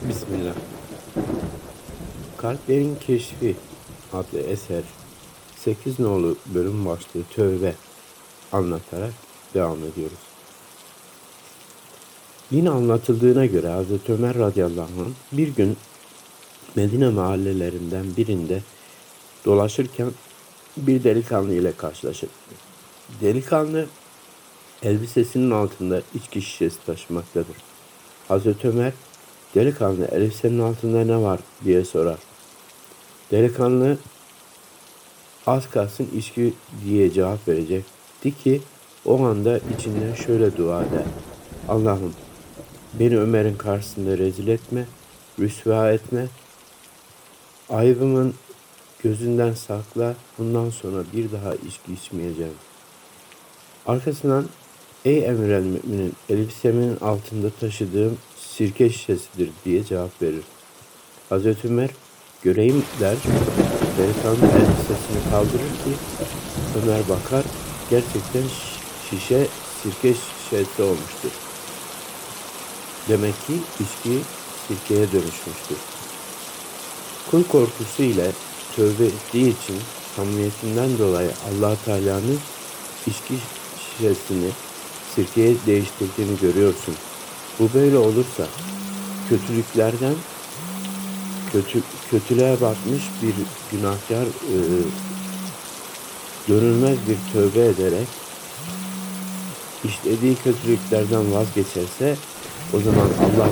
Bismillah. Kalplerin Keşfi adlı eser 8 nolu bölüm başlığı tövbe anlatarak devam ediyoruz. Yine anlatıldığına göre Hazreti Ömer radıyallahu anh bir gün Medine mahallelerinden birinde dolaşırken bir delikanlı ile karşılaşır. Delikanlı elbisesinin altında içki şişesi taşımaktadır. Hazreti Ömer delikanlı elbisenin altında ne var diye sorar. Delikanlı az kalsın içki diye cevap verecekti ki o anda içinden şöyle dua eder. Allah'ım beni Ömer'in karşısında rezil etme, rüsva etme, ayıbımın gözünden sakla, bundan sonra bir daha içki içmeyeceğim. Arkasından ey emir el müminin elbisemin altında taşıdığım sirke şişesidir diye cevap verir. Hazreti Ömer göreyim der. Delikanlı elbisesini kaldırır ki Ömer bakar gerçekten şi- şişe sirke şişesi olmuştur. Demek ki içki sirkeye dönüşmüştür. Kul korkusu ile tövbe ettiği için samimiyetinden dolayı allah Teala'nın içki şişesini sirkeye değiştirdiğini görüyorsun. Bu böyle olursa kötülüklerden kötü kötülüğe batmış bir günahkar e, görünmez bir tövbe ederek işlediği kötülüklerden vazgeçerse o zaman Allah